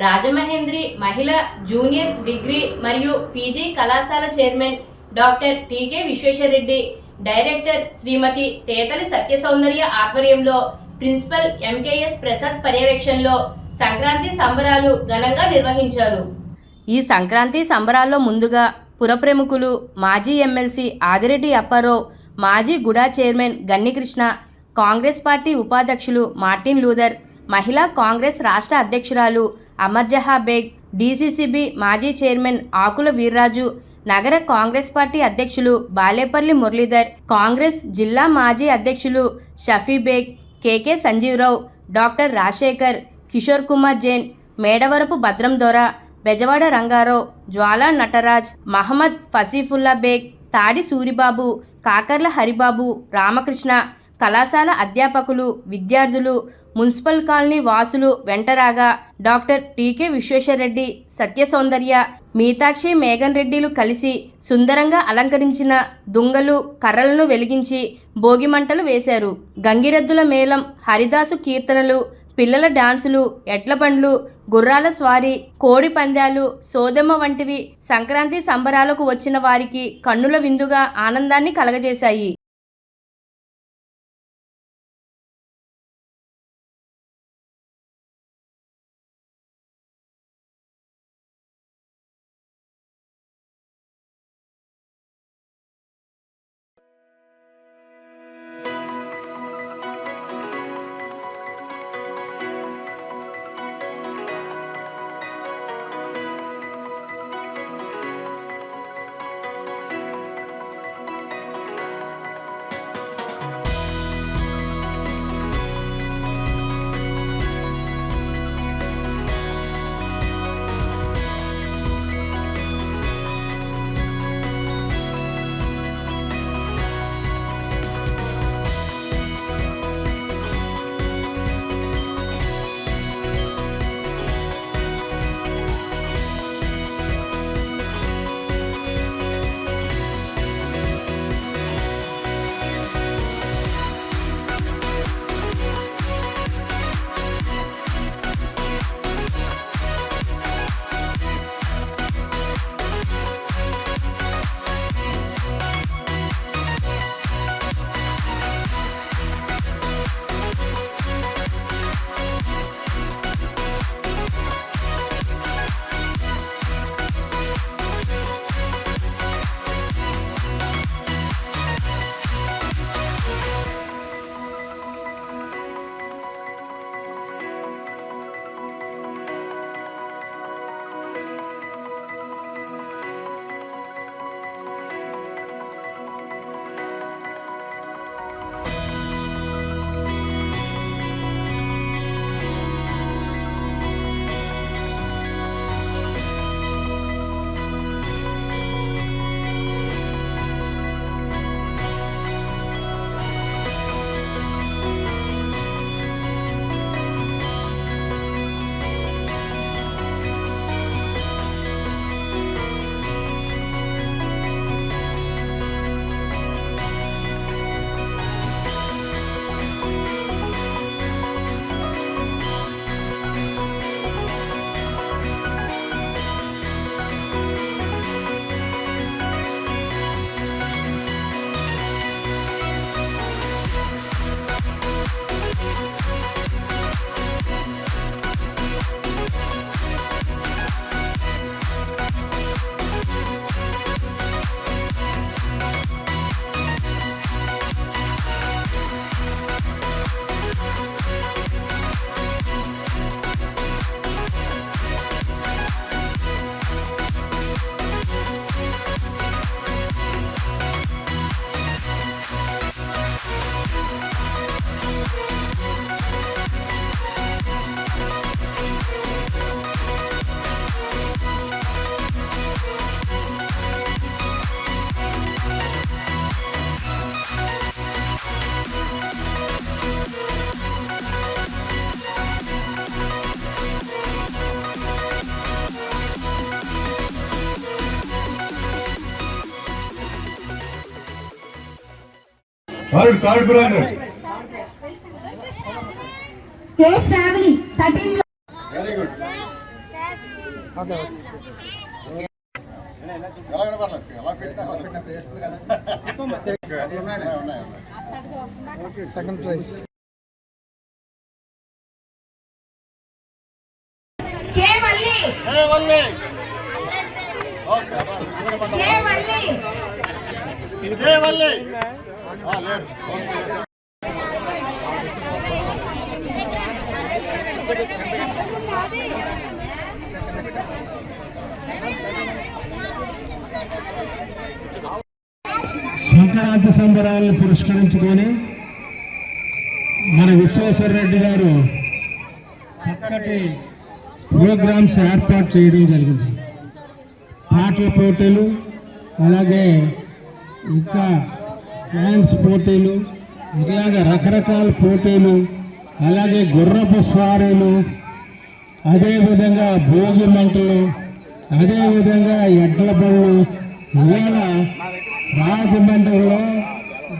రాజమహేంద్రి మహిళ junior degree మరియు PG కళాశాల chairman doctor T K Visweswarareddy. Director Srimathi Thethali Satya Soundarya ఆధ్వర్యంలో principal MKS Prasad పర్యవేక్షణలో సంక్రాంతి సంబరాలు ఘనంగా నిర్వహించారు. ఈ సంక్రాంతి సంబరాల్లో ముందుగా పురప్రముఖులు మాజీ ఎమ్మెల్సీ ఆదిరెడ్డి అప్పారావు మాజీ GUDA chairman Gannikrishna Congress party ఉపాధ్యక్షులు మార్టిన్ లూథర్ మహిళా కాంగ్రెస్ రాష్ట్ర అధ్యక్షురాలు Amarjaha Baig D C C B మాజీ చైర్మన్ ఆకుల వీర్రాజు నగర కాంగ్రెస్ పార్టీ అధ్యక్షులు బాలేపల్లి మురళీధర్ కాంగ్రెస్ జిల్లా మాజీ అధ్యక్షులు షఫీ బేగ్ కేకే సంజీవరావు డాక్టర్ రాజశేఖర్ కిషోర్ కుమార్ జైన్ మేడవరపు భద్రం దొర బెజవాడ రంగారావు జ్వాలా నటరాజ్ మహమ్మద్ ఫసీఫుల్లా బేగ్ తాడి సూరిబాబు కాకర్ల హరిబాబు రామకృష్ణ కళాశాల అధ్యాపకులు విద్యార్థులు మున్సిపల్ కాలనీ వాసులు వెంటరాగా doctor T K Visweswarareddy Satyasoundarya Mithakshi మేఘన్ రెడ్డిలు కలిసి సుందరంగా అలంకరించిన దుంగలు కర్రలను వెలిగించి భోగిమంటలు వేశారు. గంగిరెద్దుల మేళం హరిదాసు కీర్తనలు పిల్లల డాన్సులు ఎడ్లబండ్లు గుర్రాల స్వారీ కోడి పందాలు సోదెమ్మ వంటివి సంక్రాంతి సంబరాలకు వచ్చిన వారికి కన్నుల విందుగా ఆనందాన్ని కలగజేశాయి. third third brother K Sravani thirteen very good second prize K Valli K Valli Sankranti సంబరాలను పురస్కరించుకొని మన విశ్వేశ్వర రెడ్డి గారు చక్కటి ప్రోగ్రామ్స్ ఏర్పాటు చేయడం జరిగింది. పాటల పోటీలు అలాగే ఇంకా డ్యాన్స్ పోటీలు ఇలాగ రకరకాల పోటీలు అలాగే గుర్రపు స్వారీలు అదేవిధంగా భోగి మంటలు అదేవిధంగా ఎడ్ల పళ్ళు ఇవాళ రాజమండ్రిలో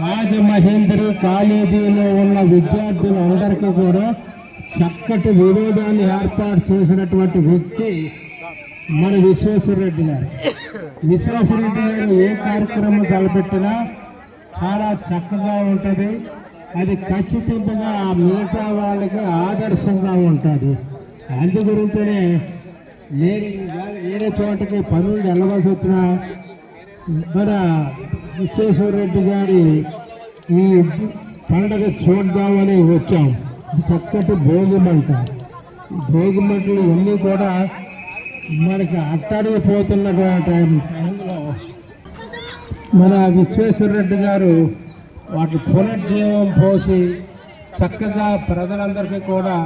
రాజమహేంద్రి కాలేజీలో ఉన్న విద్యార్థులందరికీ కూడా చక్కటి వినోదాన్ని ఏర్పాటు చేసినటువంటి వ్యక్తి మన విశ్వేశ్వరరెడ్డి గారు. విశ్వేశ్వరరెడ్డి గారు ఏ కార్యక్రమం తలపెట్టినా చాలా చక్కగా ఉంటుంది. అది ఖచ్చితంగా ఆ మిగతా వాళ్ళకి ఆదర్శంగా ఉంటుంది. అందు గురించనే నేను వేరే చోటకి పనులు వెళ్ళవలసి వచ్చినా మన విశ్వేశ్వరరెడ్డి గారి ఈ పండగ చూద్దామని వచ్చాం. చక్కటి భోగి మంట భోగి మంటలు ఇవన్నీ కూడా మనకి అట్టడిగిపోతున్నటువంటి మన విశ్వేశ్వరరెడ్డి గారు వాటి పునర్జీవం పోసి చక్కగా ప్రజలందరికీ కూడా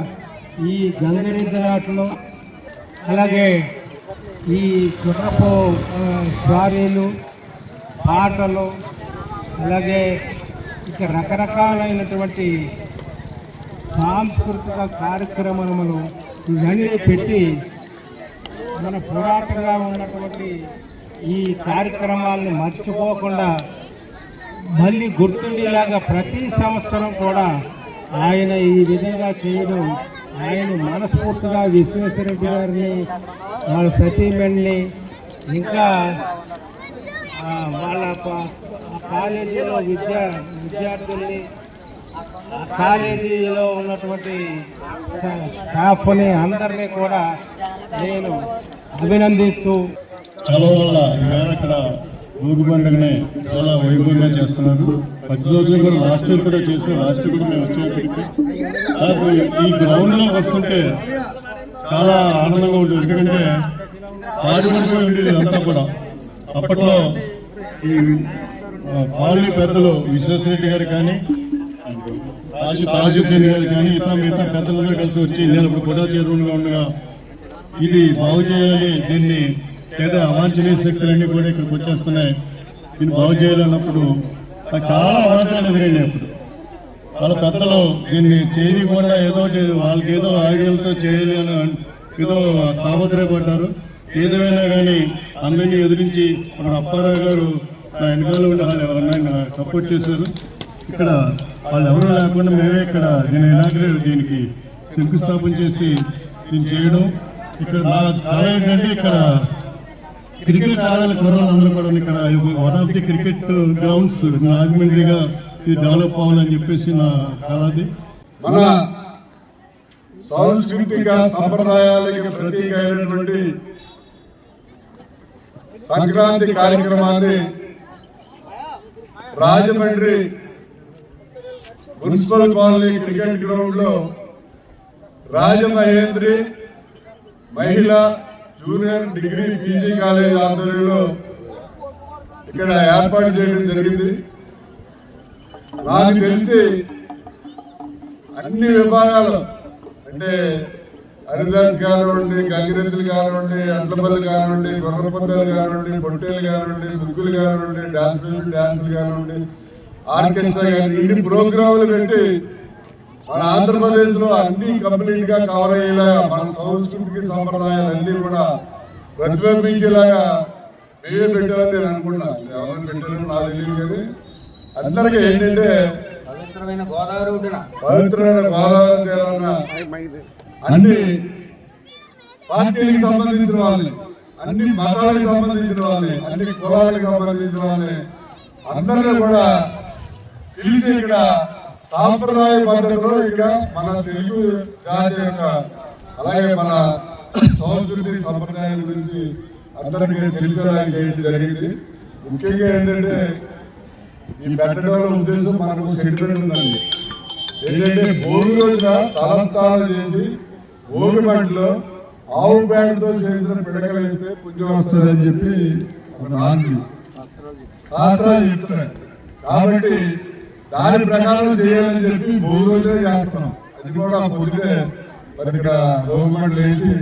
ఈ గంగరెద్దులాటలు అలాగే ఈ గుర్రపు స్వారీలు పాటలు అలాగే ఇక రకరకాలైనటువంటి సాంస్కృతిక కార్యక్రమములు ఇవన్నీ పెట్టి మన పురాతనగా ఉన్నటువంటి ఈ కార్యక్రమాలను మర్చిపోకుండా మళ్ళీ గుర్తుండేలాగా ప్రతి సంవత్సరం కూడా ఆయన ఈ విధంగా చేయడం ఆయన మనస్ఫూర్తిగా విశ్వేశ్వరరెడ్డి గారిని వాళ్ళ సతీమణిని ఇంకా వాళ్ళ కాలేజీలో విద్యా విద్యార్థుల్ని ఆ కాలేజీలో ఉన్నటువంటి స్టాఫ్ని అందరినీ కూడా నేను అభినందిస్తూ చాలా వల్ల ఈవేళ ఇక్కడ ఊరు పండుగని చాలా వైభవంగా చేస్తున్నారు. ప్రతి రోజు కూడా లాస్ట్ ఇయర్ కూడా చేసి లాస్ట్ ఇయర్ కూడా మేము వచ్చేప్పటికి నాకు ఈ గ్రౌండ్లో వస్తుంటే చాలా ఆనందంగా ఉంటుంది. ఎందుకంటే పాడుపడిపోయి ఉండేది అంతా కూడా. అప్పట్లో ఈ ఆ, పెద్దలు విశ్వేశ్వరరెడ్డి గారు కానీ రాజు తాజుద్దీన్ గారు కానీ ఇతర మిగతా పెద్దలందరూ కలిసి వచ్చి నేను ఇప్పుడు కూడా చేరువుగా ఉండగా ఇది బాగు చేయాలి దీన్ని లేదా అవాంఛనీయ శక్తులన్నీ కూడా ఇక్కడికి వచ్చేస్తున్నాయి. దీన్ని బాగు చేయాలన్నప్పుడు నాకు చాలా అవాంఛనలు ఎదురైనాయి అప్పుడు. వాళ్ళ పెద్దలు దీన్ని చేయకుండా ఏదో వాళ్ళకి ఏదో ఆయుధాలతో చేయాలి అని ఏదో తాపత్రయపడ్డారు. ఏదేమైనా కానీ అందరినీ ఎదిరించి మన అప్పారావు గారు నా వెనకాల ఉండి వాళ్ళు ఎవరన్నా సపోర్ట్ చేశారు. ఇక్కడ వాళ్ళు ఎవరు లేకుండా మేమే ఇక్కడ నేను ఇనాగ్రేట్ దీనికి శంకుస్థాపన చేసి దీన్ని చేయడం. ఇక్కడ నా కళ ఏంటంటే ఇక్కడ క్రికెట్ ఆడాలి కుర్రాళ్ళందరూ కూడా ఇక్కడ one of the cricket grounds రాజమండ్రిగా develop అవ్వాలని చెప్పేసి నా కలది మన సాంస్కృతిక సంప్రదాయాలకు ప్రతీక అయినటువంటి సంక్రాంతి కార్యక్రమాన్ని రాజమండ్రి మున్సిపల్ కాలనీ క్రికెట్ గ్రౌండ్లో రాజమహేంద్రి మహిళా జూనియర్ డిగ్రీ పీజీ కాలేజ్ ఆధ్వర్యంలో ఇక్కడ ఏర్పాటు చేయడం జరిగింది. నాకు తెలిసి అన్ని విభాగాలు అంటే హరిదాస్ కానివ్వండి గంగిరెద్దులు కానివ్వండి అట్లపల్లి కానివ్వండి గొర్రపందాలు కానివ్వండి పొట్టేలు కానివ్వండి ముగ్గులు కానివ్వండి డాన్స్ డాన్స్ కానివ్వండి ఆర్కెస్ట్రా కానీ ఇన్ని ప్రోగ్రాములు పెట్టి మన ఆంధ్రప్రదేశ్లో అన్ని కంప్లీట్గా కవర్ అయ్యేలాగా మన సంస్కృతికి సంప్రదాయాలు అన్ని కూడా ప్రతిబింబించేలాగా మేమే పెట్టాలని నేను అనుకున్నాను ఎవరు పెట్టారో నాకు తెలియదు కానీ అందరికీ ఏంటంటే పవిత్రమైన గోదావరి పవిత్రమైన గోదావరి తీరాన అన్ని పార్టీలకు సంబంధించిన వాళ్ళని అన్ని మతాలకు సంబంధించిన వాళ్ళని అన్ని కులాలకు సంబంధించిన వాళ్ళని అందరినీ కూడా పిలిచి ఇక్కడ సాంప్రదాయ పద్ధతిలో ఇక్కడ మన తెలుగు జాతి యొక్క అలాగే మన సంస్కృతి సంప్రదాయాల గురించి అందరికీ తెలిసేలా చేయడం జరిగింది. ముఖ్యంగా ఏంటంటే ఈ పెట్టడంలో ఉద్దేశం మనకు సెంటిమెంట్ ఉందండి. ఏంటంటే భూమి రోజున తలస్థానం చేసి భూమి పంటలో ఆవు పేడతో చేసిన పిడకలు వేస్తే పుణ్యం వస్తుంది అని చెప్పి ఒక శాస్త్రాలు చెప్తున్నాయి. కాబట్టి దాని ప్రకారం చేయాలని చెప్పి భోగి రోజే చేస్తున్నాం అది కూడా పొద్దునే మరి ఇక్కడ గవర్నమెంట్ వేసి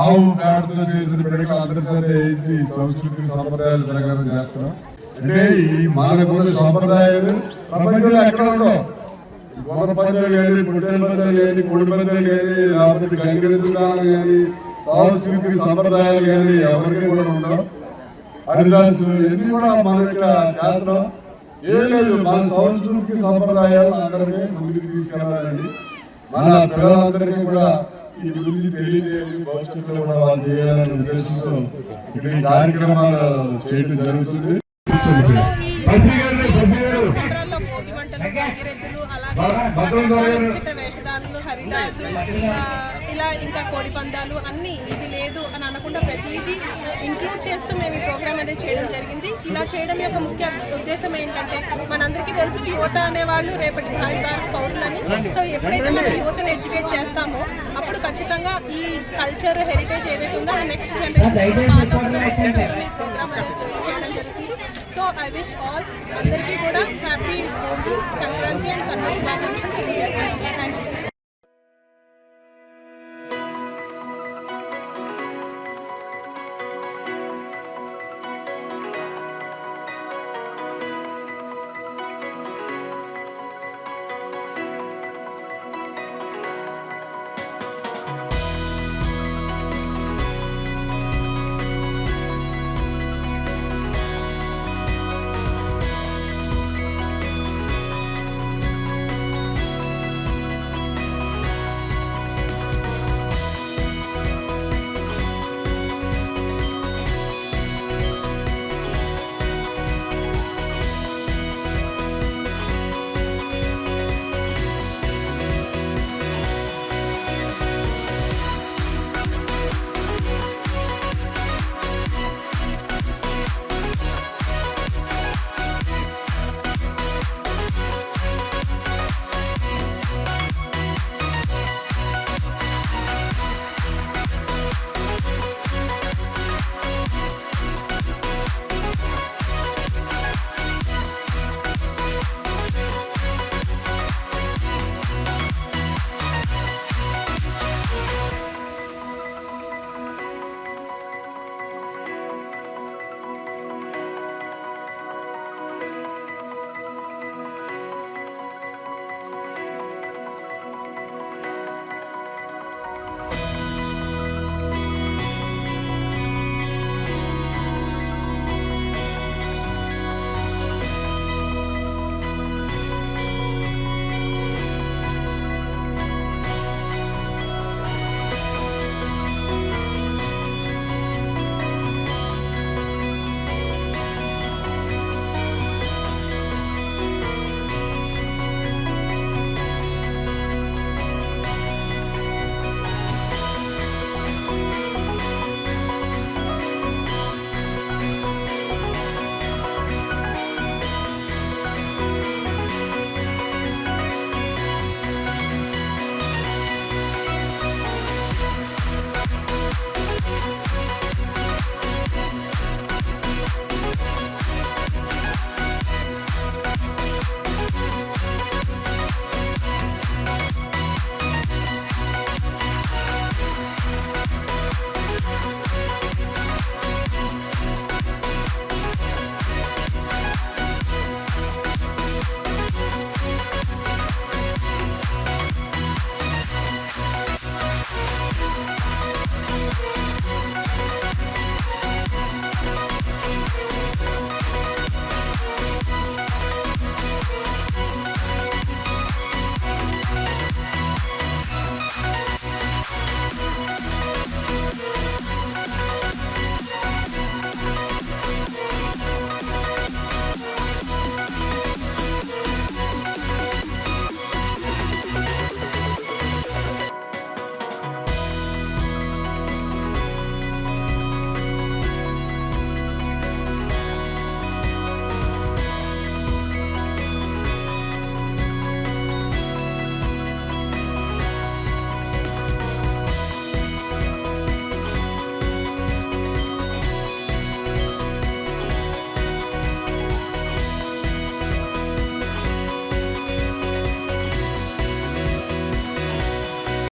ఆవు పేడతో చేసిన పిడకలు అందరి చేత వేయించి సంస్కృతి సంప్రదాయాల ప్రకారం చేస్తున్నాం. అంటే ఈ మానవుల సంప్రదాయాలు ప్రపంచంలో ఎక్కడ ఉండవు? గుర్ర పందాలు కానీ పుట్టెల పందాలు కానీ పొడి పందాలు కానీ లేకపోతే గంగిరెద్దులాలు కానీ సాంస్కృతిక సంప్రదాయాలు కానీ ఎవరికి కూడా ఉండవు. హరిదాసు ఇవన్నీ కూడా మన యొక్క శాస్త్రం ఏం లేదు మన సంస్కృతి సంప్రదాయాలు అందరికీ ముందుకు తీసుకెళ్ళాలండి మన పిల్లలందరికీ కూడా ఈ గురించి తెలియజేయాలి భవిష్యత్తులో కూడా వాళ్ళు చేయాలనే ఉద్దేశంతో ఇక్కడ ఈ కార్యక్రమాలు చేయడం జరుగుతుంది. వేషధానులు హరిదాసు ఇలా ఇంకా కోడి పందాలు అన్ని ఇది లేదు అని అనకుండా ప్రతిదీ ఇంక్లూడ్ చేస్తూ మేము ఈ ప్రోగ్రామ్ అనేది చేయడం జరిగింది. ఇలా చేయడం యొక్క ముఖ్య ఉద్దేశం ఏంటంటే మనందరికీ తెలుసు యువత అనేవాళ్ళు రేపటి భావి భారత పౌరులని. సో ఎప్పుడైతే మనం యువతను ఎడ్యుకేట్ చేస్తామో అప్పుడు ఖచ్చితంగా ఈ కల్చర్ హెరిటేజ్ ఏదైతే ఉందో అది నెక్స్ట్ జనరేషన్ పాస్ ప్రోగ్రామ్ చేయడం జరుగుతుంది. సో ఐ విష్ ఆల్ అందరికీ కూడా హ్యాపీ సంక్రాంతి అండ్ కన్వర్ శుభాకాంక్షలు తెలియజేస్తాను. Thank you